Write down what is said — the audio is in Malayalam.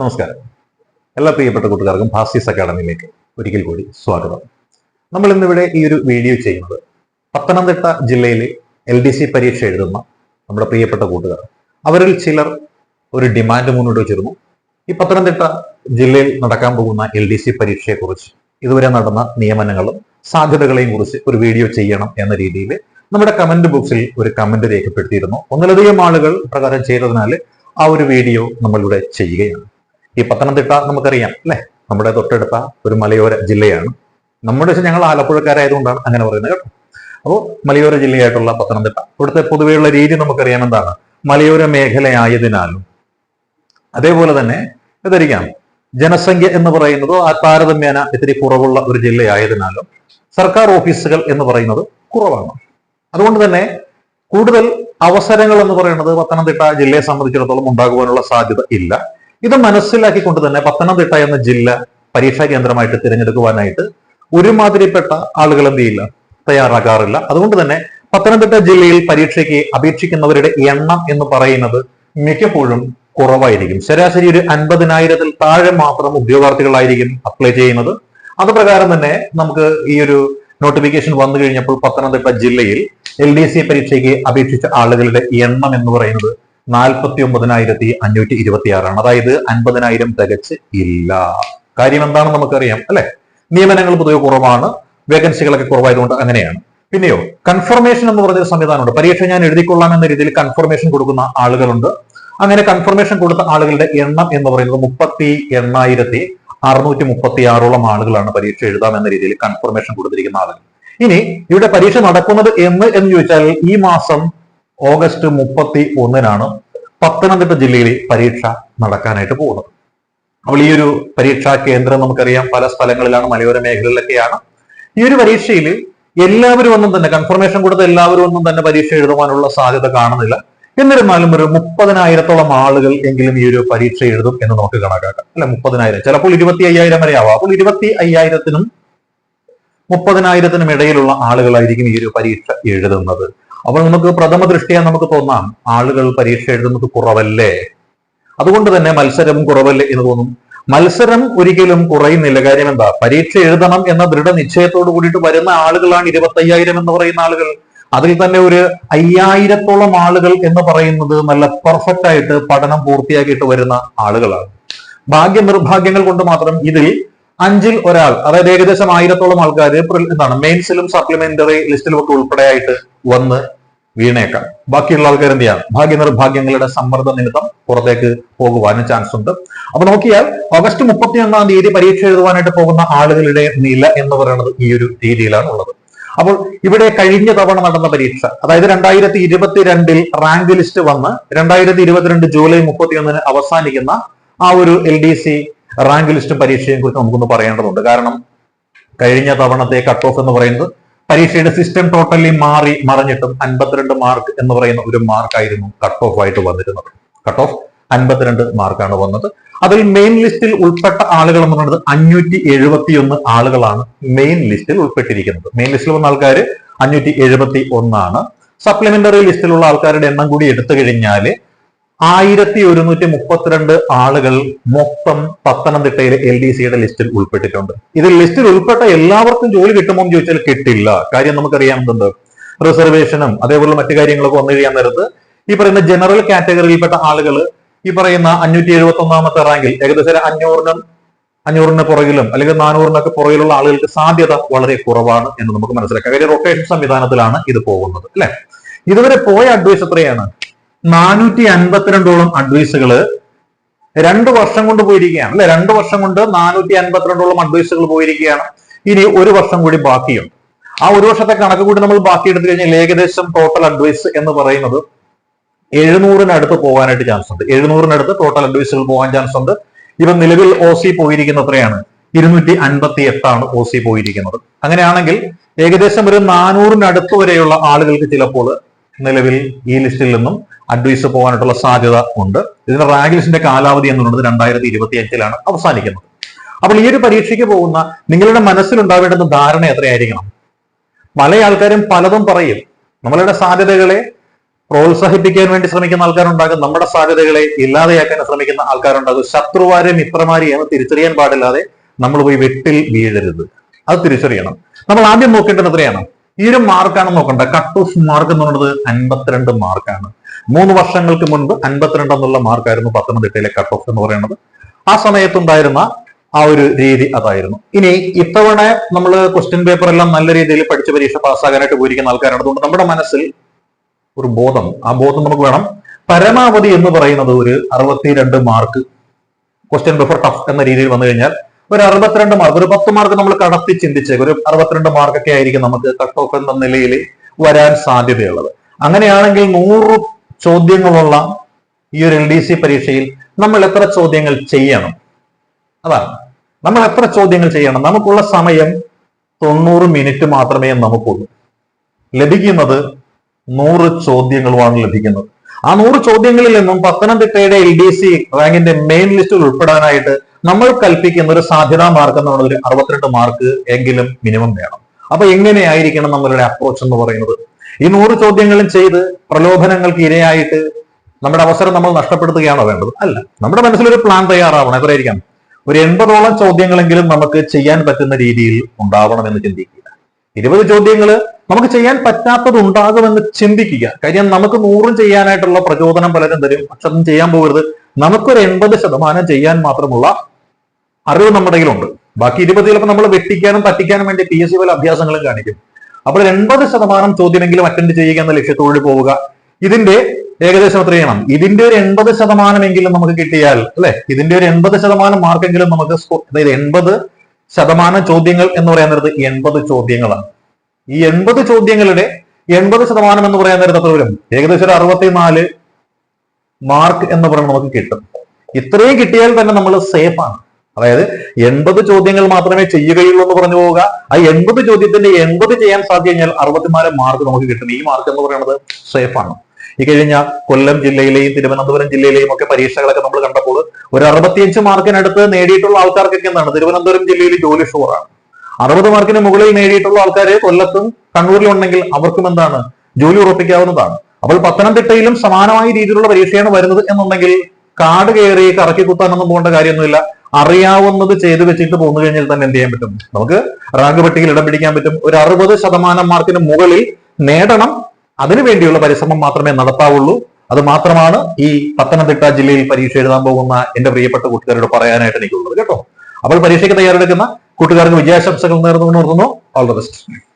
നമസ്കാരം. എല്ലാ പ്രിയപ്പെട്ട കൂട്ടുകാർക്കും ഭാസ്യസ് അക്കാഡമിയിലേക്ക് ഒരിക്കൽ കൂടി സ്വാഗതം. നമ്മൾ ഇന്നിവിടെ ഈ ഒരു വീഡിയോ ചെയ്യുന്നത് പത്തനംതിട്ട ജില്ലയിലെ എൽ ഡി സി പരീക്ഷ എഴുതുന്ന നമ്മുടെ പ്രിയപ്പെട്ട കൂട്ടുകാർ. അവരിൽ ചിലർ ഒരു ഡിമാൻഡ് മുന്നോട്ട് വെച്ചിരുന്നു. ഈ പത്തനംതിട്ട ജില്ലയിൽ നടക്കാൻ പോകുന്ന എൽ ഡി സി പരീക്ഷയെക്കുറിച്ച് ഇതുവരെ നടന്ന നിയമനങ്ങളും സാധ്യതകളെയും കുറിച്ച് ഒരു വീഡിയോ ചെയ്യണം എന്ന രീതിയിൽ നമ്മുടെ കമന്റ് ബോക്സിൽ ഒരു കമന്റ് രേഖപ്പെടുത്തിയിരുന്നു. ഒന്നിലധികം ആളുകൾ പ്രകാരം ചെയ്തതിനാൽ ആ ഒരു വീഡിയോ നമ്മളിവിടെ ചെയ്യുകയാണ്. ഈ പത്തനംതിട്ട നമുക്കറിയാം അല്ലേ? നമ്മുടെ തൊട്ടടുത്ത ഒരു മലയോര ജില്ലയാണ്. നമ്മുടെ ഞങ്ങൾ ആലപ്പുഴക്കാരായതുകൊണ്ടാണ് അങ്ങനെ പറയുന്നത് കേട്ടോ. അപ്പോൾ മലയോര ജില്ലയായിട്ടുള്ള പത്തനംതിട്ട. ഇവിടുത്തെ പൊതുവെയുള്ള രീതി നമുക്കറിയാം എന്താണ്? മലയോര മേഖലയായതിനാലും. അതേപോലെ തന്നെ ഇതറിയാം ജനസംഖ്യ എന്ന് പറയുന്നത് താരതമ്യേന ഇത്തിരി കുറവുള്ള ഒരു ജില്ലയായതിനാലും സർക്കാർ ഓഫീസുകൾ എന്ന് പറയുന്നത് കുറവാണ്. അതുകൊണ്ട് തന്നെ കൂടുതൽ അവസരങ്ങൾ എന്ന് പറയുന്നത് പത്തനംതിട്ട ജില്ലയെ സംബന്ധിച്ചിടത്തോളം ഉണ്ടാകുവാനുള്ള സാധ്യത ഇല്ല. ഇത് മനസ്സിലാക്കിക്കൊണ്ട് തന്നെ പത്തനംതിട്ട എന്ന ജില്ല പരീക്ഷാ കേന്ദ്രമായിട്ട് തിരഞ്ഞെടുക്കുവാനായിട്ട് ഒരുമാതിരിപ്പെട്ട ആളുകൾ എന്ത് ചെയ്യില്ല? തയ്യാറാകാറില്ല. അതുകൊണ്ട് തന്നെ പത്തനംതിട്ട ജില്ലയിൽ പരീക്ഷയ്ക്ക് അപേക്ഷിക്കുന്നവരുടെ എണ്ണം എന്ന് പറയുന്നത് മിക്കപ്പോഴും കുറവായിരിക്കും. ശരാശരി ഒരു അൻപതിനായിരത്തിൽ താഴെ മാത്രം ഉദ്യോഗാർത്ഥികളായിരിക്കും അപ്ലൈ ചെയ്യുന്നത്. അത് പ്രകാരം തന്നെ നമുക്ക് ഈ ഒരു നോട്ടിഫിക്കേഷൻ വന്നു കഴിഞ്ഞപ്പോൾ പത്തനംതിട്ട ജില്ലയിൽ എൽ ഡി സി പരീക്ഷയ്ക്ക് അപേക്ഷിച്ച ആളുകളുടെ എണ്ണം എന്ന് പറയുന്നത് നാൽപ്പത്തി ഒമ്പതിനായിരത്തി അഞ്ഞൂറ്റി ഇരുപത്തിയാറാണ് അതായത് അൻപതിനായിരം തികച്ച് ഇല്ല. കാര്യം എന്താണെന്ന് നമുക്കറിയാം അല്ലെ? നിയമനങ്ങൾ പൊതുവെ കുറവാണ് വേക്കൻസികളൊക്കെ കുറവായതുകൊണ്ട് അങ്ങനെയാണ്. പിന്നെയോ കൺഫർമേഷൻ എന്ന് പറഞ്ഞൊരു സംവിധാനമുണ്ട്. പരീക്ഷ ഞാൻ എഴുതിക്കൊള്ളാം എന്ന രീതിയിൽ കൺഫർമേഷൻ കൊടുക്കുന്ന ആളുകളുണ്ട്. അങ്ങനെ കൺഫർമേഷൻ കൊടുത്ത ആളുകളുടെ എണ്ണം എന്ന് പറയുന്നത് മുപ്പത്തി എണ്ണായിരത്തി അറുന്നൂറ്റി മുപ്പത്തി ആറോളം ആളുകളാണ് പരീക്ഷ എഴുതാം എന്ന രീതിയിൽ കൺഫർമേഷൻ കൊടുത്തിരിക്കുന്ന ആളുകൾ. ഇനി ഇവിടെ പരീക്ഷ നടക്കുന്നത് എന്ന് എന്ന് ചോദിച്ചാൽ ഈ മാസം ഓഗസ്റ്റ് മുപ്പത്തി ഒന്നിനാണ് പത്തനംതിട്ട ജില്ലയിൽ പരീക്ഷ നടക്കാനായിട്ട് പോകുന്നത്. അപ്പോൾ ഈ ഒരു പരീക്ഷാ കേന്ദ്രം നമുക്കറിയാം പല സ്ഥലങ്ങളിലാണ് മലയോര മേഖലയിലൊക്കെയാണ് ഈ ഒരു പരീക്ഷയിൽ എല്ലാവരും ഒന്നും തന്നെ കൺഫർമേഷൻ കൊടുത്ത എല്ലാവരും ഒന്നും തന്നെ പരീക്ഷ എഴുതുവാനുള്ള സാധ്യത കാണുന്നില്ല. എന്നിരുന്നാലും ഒരു മുപ്പതിനായിരത്തോളം ആളുകൾ എങ്കിലും ഈ ഒരു പരീക്ഷ എഴുതും എന്ന് നമുക്ക് കണക്കാക്കാം. അല്ലെ മുപ്പതിനായിരം. ചിലപ്പോൾ ഇരുപത്തി അയ്യായിരം വരെ ആവാം. അപ്പോൾ ഇരുപത്തി അയ്യായിരത്തിനും മുപ്പതിനായിരത്തിനും ഇടയിലുള്ള ആളുകളായിരിക്കും ഈ ഒരു പരീക്ഷ എഴുതുന്നത്. അപ്പോൾ നമുക്ക് പ്രഥമ ദൃഷ്ടിയാ നമുക്ക് തോന്നാം. ആളുകൾ പരീക്ഷ എഴുതുന്നത് കുറവല്ലേ? അതുകൊണ്ട് തന്നെ മത്സരം കുറവല്ലേ എന്ന് തോന്നും. മത്സരം ഒരിക്കലും കുറയുന്നില്ല. കാര്യം എന്താ? പരീക്ഷ എഴുതണം എന്ന ദൃഢനിശ്ചയത്തോട് കൂടിയിട്ട് വരുന്ന ആളുകളാണ് ഇരുപത്തയ്യായിരം എന്ന് പറയുന്ന ആളുകൾ. അതിൽ തന്നെ ഒരു അയ്യായിരത്തോളം ആളുകൾ എന്ന് പറയുന്നത് നല്ല പെർഫെക്റ്റ് ആയിട്ട് പഠനം പൂർത്തിയാക്കിയിട്ട് വരുന്ന ആളുകളാണ്. ഭാഗ്യ നിർഭാഗ്യങ്ങൾ കൊണ്ട് മാത്രം ഇതിൽ അഞ്ചിൽ ഒരാൾ അതായത് ഏകദേശം ആയിരത്തോളം ആൾക്കാർ എന്താണ് മെയിൻസിലും സപ്ലിമെന്ററി ലിസ്റ്റിലും ഒക്കെ ഉൾപ്പെടെയായിട്ട് വന്ന് വീണേക്കാം. ബാക്കിയുള്ള ആൾക്കാർ എന്ത് ചെയ്യാം? ഭാഗ്യ നിർഭാഗ്യങ്ങളുടെ സമ്മർദ്ദ നിമിത്തം പുറത്തേക്ക് പോകുവാനും ചാൻസ് ഉണ്ട്. അപ്പൊ നോക്കിയാൽ ഓഗസ്റ്റ് മുപ്പത്തി ഒന്നാം തീയതി പരീക്ഷ എഴുതുവാനായിട്ട് പോകുന്ന ആളുകളുടെ നില എന്ന് പറയുന്നത് ഈ ഒരു രീതിയിലാണ് ഉള്ളത്. അപ്പോൾ ഇവിടെ കഴിഞ്ഞ തവണ നടന്ന പരീക്ഷ അതായത് രണ്ടായിരത്തി ഇരുപത്തിരണ്ടിൽ റാങ്ക് ലിസ്റ്റ് വന്ന് രണ്ടായിരത്തി ഇരുപത്തിരണ്ട് ജൂലൈ മുപ്പത്തിയൊന്നിന് അവസാനിക്കുന്ന ആ ഒരു എൽ ഡി സി റാങ്ക് ലിസ്റ്റും പരീക്ഷയും കുറിച്ച് നമുക്കൊന്ന് പറയേണ്ടതുണ്ട്. കാരണം കഴിഞ്ഞ തവണത്തെ കട്ട് ഓഫ് എന്ന് പറയുന്നത് പരീക്ഷയുടെ സിസ്റ്റം ടോട്ടലി മാറി മറിഞ്ഞിട്ടും അൻപത്തിരണ്ട് മാർക്ക് എന്ന് പറയുന്ന ഒരു മാർക്കായിരുന്നു കട്ട് ഓഫ് ആയിട്ട് വന്നിരുന്നത്. കട്ട് ഓഫ് അൻപത്തിരണ്ട് മാർക്കാണ് വന്നത്. അതിൽ മെയിൻ ലിസ്റ്റിൽ ഉൾപ്പെട്ട ആളുകൾ എന്ന് പറയുന്നത് അഞ്ഞൂറ്റി എഴുപത്തിയൊന്ന് ആളുകളാണ് മെയിൻ ലിസ്റ്റിൽ ഉൾപ്പെട്ടിരിക്കുന്നത്. മെയിൻ ലിസ്റ്റിൽ വന്ന ആൾക്കാർ അഞ്ഞൂറ്റി എഴുപത്തി ഒന്നാണ് സപ്ലിമെന്ററി ലിസ്റ്റിലുള്ള ആൾക്കാരുടെ എണ്ണം കൂടി എടുത്തു കഴിഞ്ഞാൽ ആയിരത്തി ഒരുന്നൂറ്റി മുപ്പത്തിരണ്ട് ആളുകൾ മൊത്തം പത്തനംതിട്ടയിലെ എൽ ഡി സിയുടെ ലിസ്റ്റിൽ ഉൾപ്പെട്ടിട്ടുണ്ട്. ഇതിൽ ലിസ്റ്റിൽ ഉൾപ്പെട്ട എല്ലാവർക്കും ജോലി കിട്ടുമോ എന്ന് ചോദിച്ചാൽ കിട്ടില്ല. കാര്യം നമുക്കറിയാം എന്തുണ്ട്? റിസർവേഷനും അതേപോലെ മറ്റു കാര്യങ്ങളൊക്കെ വന്നു കഴിയാൻ നേരത്ത് ഈ പറയുന്ന ജനറൽ കാറ്റഗറിയിൽപ്പെട്ട ആളുകൾ ഈ പറയുന്ന അഞ്ഞൂറ്റി എഴുപത്തി ഒന്നാമത്തെ റാങ്കിൽ ഏകദേശം അഞ്ഞൂറിനും അഞ്ഞൂറിന് പുറകിലും അല്ലെങ്കിൽ നാനൂറിനൊക്കെ പുറകിലുള്ള ആളുകൾക്ക് സാധ്യത വളരെ കുറവാണ് എന്ന് നമുക്ക് മനസ്സിലാക്കാം. കാര്യം റൊട്ടേഷൻ സംവിധാനത്തിലാണ് ഇത് പോകുന്നത് അല്ലെ? ഇതുവരെ പോയ അഡ്വൈസ് എത്രയാണ്? നാനൂറ്റി അൻപത്തിരണ്ടോളം അഡ്വൈസുകൾ രണ്ട് വർഷം കൊണ്ട് പോയിരിക്കുകയാണ് അല്ലെ? രണ്ട് വർഷം കൊണ്ട് നാനൂറ്റി അൻപത്തിരണ്ടോളം അഡ്വൈസുകൾ പോയിരിക്കുകയാണ്. ഇനി ഒരു വർഷം കൂടി ബാക്കിയുണ്ട്. ആ ഒരു വർഷത്തെ കണക്ക് കൂടി നമ്മൾ ബാക്കി എടുത്തു കഴിഞ്ഞാൽ ഏകദേശം ടോട്ടൽ അഡ്വൈസ് എന്ന് പറയുന്നത് എഴുന്നൂറിനടുത്ത് പോകാനായിട്ട് ചാൻസ് ഉണ്ട്. എഴുന്നൂറിനടുത്ത് ടോട്ടൽ അഡ്വൈസുകൾ പോകാൻ ചാൻസ് ഉണ്ട്. ഇവ നിലവിൽ ഒ സി പോയിരിക്കുന്ന എത്രയാണ് ഇരുന്നൂറ്റി അൻപത്തി എട്ടാണ് ഒ സി പോയിരിക്കുന്നത്. അങ്ങനെയാണെങ്കിൽ ഏകദേശം ഒരു നാനൂറിനടുത്ത് വരെയുള്ള ആളുകൾക്ക് ചിലപ്പോൾ നിലവിൽ ഈ ലിസ്റ്റിൽ നിന്നും അഡ്വൈസ് പോകാനായിട്ടുള്ള സാധ്യത ഉണ്ട്. ഇതിന്റെ റാങ്ക് കാലാവധി എന്ന് പറയുന്നത് രണ്ടായിരത്തി ഇരുപത്തി അഞ്ചിലാണ് അവസാനിക്കുന്നത്. അപ്പോൾ ഈ ഒരു പരീക്ഷയ്ക്ക് പോകുന്ന നിങ്ങളുടെ മനസ്സിലുണ്ടാവേണ്ടുന്ന ധാരണ എത്രയായിരിക്കണം? പല ആൾക്കാരും പലതും പറയും. നമ്മളുടെ സാധ്യതകളെ പ്രോത്സാഹിപ്പിക്കാൻ വേണ്ടി ശ്രമിക്കുന്ന ആൾക്കാരുണ്ടാകും. നമ്മുടെ സാധ്യതകളെ ഇല്ലാതെയാക്കാൻ ശ്രമിക്കുന്ന ആൾക്കാരുണ്ടാകും. ശത്രുവാരെ മിത്രമാരെ എന്ന് തിരിച്ചറിയാൻ പാടില്ലാതെ നമ്മൾ പോയി വെട്ടിൽ വീഴരുത്. അത് തിരിച്ചറിയണം. നമ്മൾ ആദ്യം നോക്കേണ്ടത് എത്രയാണ്? ഈ ഒരു മാർക്കാണ് നോക്കേണ്ടത് കട്ട് ഓഫ് മാർക്ക് എന്ന് പറയുന്നത് അൻപത്തിരണ്ട് മാർക്കാണ് മൂന്ന് വർഷങ്ങൾക്ക് മുൻപ് അൻപത്തിരണ്ട് എന്നുള്ള മാർക്കായിരുന്നു പത്തനംതിട്ടയിലെ കട്ട് ഓഫ് എന്ന് പറയുന്നത്. ആ സമയത്തുണ്ടായിരുന്ന ആ ഒരു രീതി അതായിരുന്നു. ഇനി ഇത്തവണ നമ്മൾ ക്വസ്റ്റ്യൻ പേപ്പർ എല്ലാം നല്ല രീതിയിൽ പഠിച്ച് പരീക്ഷ പാസ്സാകാനായിട്ട് പോയിരിക്കുന്ന ആൾക്കാരാണ്. അതുകൊണ്ട് നമ്മുടെ മനസ്സിൽ ഒരു ബോധം ആ ബോധം നമുക്ക് വേണം. പരമാവധി എന്ന് പറയുന്നത് ഒരു അറുപത്തിരണ്ട് മാർക്ക് ക്വസ്റ്റ്യൻ പേപ്പർ ടഫ് എന്ന രീതിയിൽ വന്നു കഴിഞ്ഞാൽ ഒരു അറുപത്തിരണ്ട് മാർക്ക് ഒരു പത്ത് മാർക്ക് നമ്മൾ കടത്തി ചിന്തിച്ചേക്ക് ഒരു അറുപത്തിരണ്ട് മാർക്കൊക്കെ ആയിരിക്കും നമുക്ക് കട്ട് ഓഫ് എന്ന നിലയിൽ വരാൻ സാധ്യതയുള്ളത്. അങ്ങനെയാണെങ്കിൽ നൂറ് ചോദ്യങ്ങളുള്ള ഈ ഒരു എൽ ഡി സി പരീക്ഷയിൽ നമ്മൾ എത്ര ചോദ്യങ്ങൾ ചെയ്യണം? അതാണ് നമ്മൾ എത്ര ചോദ്യങ്ങൾ ചെയ്യണം? നമുക്കുള്ള സമയം തൊണ്ണൂറ് മിനിറ്റ് മാത്രമേ നമുക്കുള്ളൂ. ലഭിക്കുന്നത് നൂറ് ചോദ്യങ്ങളുമാണ് ലഭിക്കുന്നത്. ആ നൂറ് ചോദ്യങ്ങളിൽ നിന്നും പത്തനംതിട്ടയുടെ എൽ ഡി സി റാങ്കിന്റെ മെയിൻ ലിസ്റ്റിൽ ഉൾപ്പെടാനായിട്ട് നമ്മൾ കൽപ്പിക്കുന്ന ഒരു സാധ്യതാ മാർക്ക് എന്ന് പറയുന്നത് ഒരു അറുപത്തിരണ്ട് മാർക്ക് എങ്കിലും മിനിമം വേണം. അപ്പൊ എങ്ങനെയായിരിക്കണം നമ്മളുടെ അപ്രോച്ച് എന്ന് പറയുന്നത്? ഈ നൂറ് ചോദ്യങ്ങളും ചെയ്ത് പ്രലോഭനങ്ങൾക്ക് ഇരയായിട്ട് നമ്മുടെ അവസരം നമ്മൾ നഷ്ടപ്പെടുത്തുകയാണോ വേണ്ടത്? അല്ല. നമ്മുടെ മനസ്സിലൊരു പ്ലാൻ തയ്യാറാവണം. എത്രയായിരിക്കാം ഒരു എൺപതോളം ചോദ്യങ്ങളെങ്കിലും നമുക്ക് ചെയ്യാൻ പറ്റുന്ന രീതിയിൽ ഉണ്ടാവണം എന്ന് ചിന്തിക്കുക. ഇരുപത് ചോദ്യങ്ങൾ നമുക്ക് ചെയ്യാൻ പറ്റാത്തത് ഉണ്ടാകുമെന്ന് ചിന്തിക്കുക. കാര്യം നമുക്ക് നൂറും ചെയ്യാനായിട്ടുള്ള പ്രചോദനം പലരും തരും. പക്ഷെ അതും ചെയ്യാൻ പോകരുത്. നമുക്കൊരു എൺപത് ശതമാനം ചെയ്യാൻ മാത്രമുള്ള അറിവ് നമ്മുടെ കയ്യിലുണ്ട്. ബാക്കി ഇരുപത് ചിലപ്പോൾ നമ്മൾ വെട്ടിക്കാനും തട്ടിക്കാനും വേണ്ടി പി എസ് സി പല അഭ്യാസങ്ങളും കാണിക്കും. അപ്പോൾ എൺപത് ശതമാനം ചോദ്യമെങ്കിലും അറ്റൻഡ് ചെയ്യുക എന്ന ലക്ഷ്യത്തോടെ പോവുക. ഇതിന്റെ ഏകദേശം എത്ര ചെയ്യണം? ഇതിന്റെ ഒരു എൺപത് ശതമാനമെങ്കിലും നമുക്ക് കിട്ടിയാൽ അല്ലെ? ഇതിന്റെ ഒരു എൺപത് ശതമാനം മാർക്കെങ്കിലും നമുക്ക് അതായത് എൺപത് ശതമാനം ചോദ്യങ്ങൾ എന്ന് പറയാൻ നേരത്ത് എൺപത് ചോദ്യങ്ങളാണ്. ഈ എൺപത് ചോദ്യങ്ങളുടെ എൺപത് ശതമാനം എന്ന് പറയാൻ നേരത്ത് എത്ര വരും? ഏകദേശം ഒരു അറുപത്തിനാല് മാർക്ക് എന്ന് പറയുന്നത് നമുക്ക് കിട്ടും. ഇത്രയും കിട്ടിയാൽ തന്നെ നമ്മൾ സേഫാണ് അതായത് എൺപത് ചോദ്യങ്ങൾ മാത്രമേ ചെയ്യുകയുള്ളൂ എന്ന് പറഞ്ഞു പോവുക. ആ എൺപത് ചോദ്യത്തിന്റെ എൺപത് ചെയ്യാൻ സാധ്യത കഴിഞ്ഞാൽ അറുപത്തിനാല് മാർക്ക് നമുക്ക് കിട്ടും. ഈ മാർക്ക് എന്ന് പറയുന്നത് സേഫ് ആണ്. ഈ കഴിഞ്ഞ കൊല്ലം ജില്ലയിലെയും തിരുവനന്തപുരം ജില്ലയിലെയും ഒക്കെ പരീക്ഷകളൊക്കെ നമ്മൾ കണ്ടപ്പോൾ ഒരു അറുപത്തിയഞ്ച് മാർക്കിനടുത്ത് നേടിയിട്ടുള്ള ആൾക്കാർക്കൊക്കെ എന്താണ് തിരുവനന്തപുരം ജില്ലയിൽ ജോലി ഷുവറാണ്. അറുപത് മാർക്കിന് മുകളിൽ നേടിയിട്ടുള്ള ആൾക്കാർ കൊല്ലത്തും കണ്ണൂരിലും ഉണ്ടെങ്കിൽ അവർക്കും എന്താണ്? ജോലി ഉറപ്പിക്കാവുന്നതാണ്. അപ്പോൾ പത്തനംതിട്ടയിലും സമാനമായ രീതിയിലുള്ള പരീക്ഷയാണ് വരുന്നത് എന്നുണ്ടെങ്കിൽ കാട് കയറി കറക്കി കുത്താനൊന്നും പോകേണ്ട കാര്യമൊന്നുമില്ല. അറിയാവുന്നത് ചെയ്തു വെച്ചിട്ട് പോന്നു കഴിഞ്ഞാൽ തന്നെ എന്ത് ചെയ്യാൻ പറ്റും? നമുക്ക് റാങ്ക് പട്ടികയിൽ ഇടം പിടിക്കാൻ പറ്റും. ഒരു അറുപത് ശതമാനം മാർക്കിന് മുകളിൽ നേടണം. അതിനു വേണ്ടിയുള്ള പരിശ്രമം മാത്രമേ നടത്താവുള്ളൂ. അത് മാത്രമാണ് ഈ പത്തനംതിട്ട ജില്ലയിൽ പരീക്ഷ എഴുതാൻ പോകുന്ന എന്റെ പ്രിയപ്പെട്ട കൂട്ടുകാരോട് പറയാനായിട്ട് എനിക്കുള്ളത്. കേട്ടോ? അപ്പോൾ പരീക്ഷയ്ക്ക് തയ്യാറെടുക്കുന്ന കൂട്ടുകാർക്ക് വിജയാശംസകൾ നേർന്നു നിർത്തുന്നു ഓൾ ദ ബെസ്റ്റ്